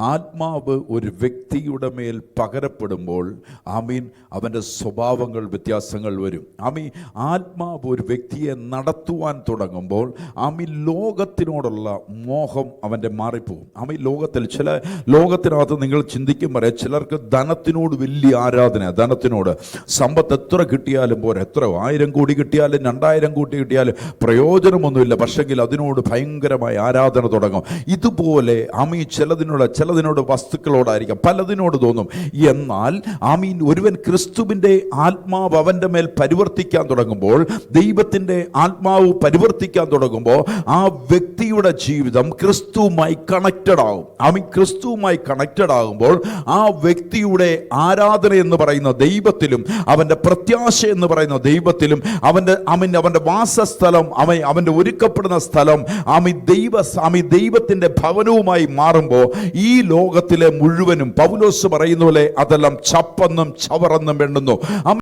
ആത്മാവ് ഒരു വ്യക്തിയുടെ മേൽ പകരപ്പെടുമ്പോൾ ആമീൻ അവന്റെ സ്വഭാവങ്ങൾ വ്യത്യാസങ്ങൾ വരും. ആമീൻ ആത്മാവ് ഒരു വ്യക്തിയെ നടത്തുവാൻ തുടങ്ങുമ്പോൾ ആമീൻ ലോകത്തിനോടുള്ള മോഹം അവന്റെ മാറിപ്പോകും ആമീൻ ലോകത്തിൽ ചില ലോകത്തിനകത്ത് നിങ്ങൾ ചിന്തിക്കും പറയാം ചിലർക്ക് ധനത്തിനോട് വലിയ ആരാധന ധനത്തിനോട് സമ്പത്ത് എത്ര കിട്ടിയാലും പോരാ എത്ര ആയിരം കോടി കിട്ടിയാലും രണ്ടായിരം കോടി കിട്ടിയാലും പ്രയോജനമൊന്നുമില്ല. പക്ഷെങ്കിൽ അതിനോട് ഭയങ്കരമായ ആരാധന തുടങ്ങും. ഇതുപോലെ ആമീൻ ചിലതിനോട് ചിലതിനോട് വസ്തുക്കളോടായിരിക്കാം. പലതിനോട് തോന്നും. എന്നാൽ ആമീൻ ഒരുവൻ ക്രിസ്തുവിന്റെ ആത്മാവ് അവന്റെ മേൽ പരിവർത്തിക്കാൻ തുടങ്ങുമ്പോൾ ദൈവത്തിന്റെ ആത്മാവ് പരിവർത്തിക്കാൻ തുടങ്ങുമ്പോൾ ആ വ്യക്തിയുടെ ജീവിതം ക്രിസ്തുവുമായി കണക്റ്റഡ് ആകും ആമീൻ ക്രിസ്തുവുമായി കണക്റ്റഡ് ആകുമ്പോൾ ആ വ്യക്തിയുടെ ആരാധന എന്ന് പറയുന്ന ദൈവത്തിലും അവന്റെ പ്രത്യാശ എന്ന് പറയുന്ന ദൈവത്തിലും അവന്റെ അമിൻ അവന്റെ വാസസ്ഥലം അവൻ അവന്റെ ഒരുക്കപ്പെടുന്ന സ്ഥലം ആമി ദൈവ ആമി ദൈവത്തിന്റെ ഭവനവുമായി മാറുമ്പോൾ ഈ ലോകത്തിലെ മുഴുവനും പൗലോസ് പറയുന്ന പോലെ അതെല്ലാം ചപ്പെന്നും ചവറെന്നും വേണ്ടുന്നു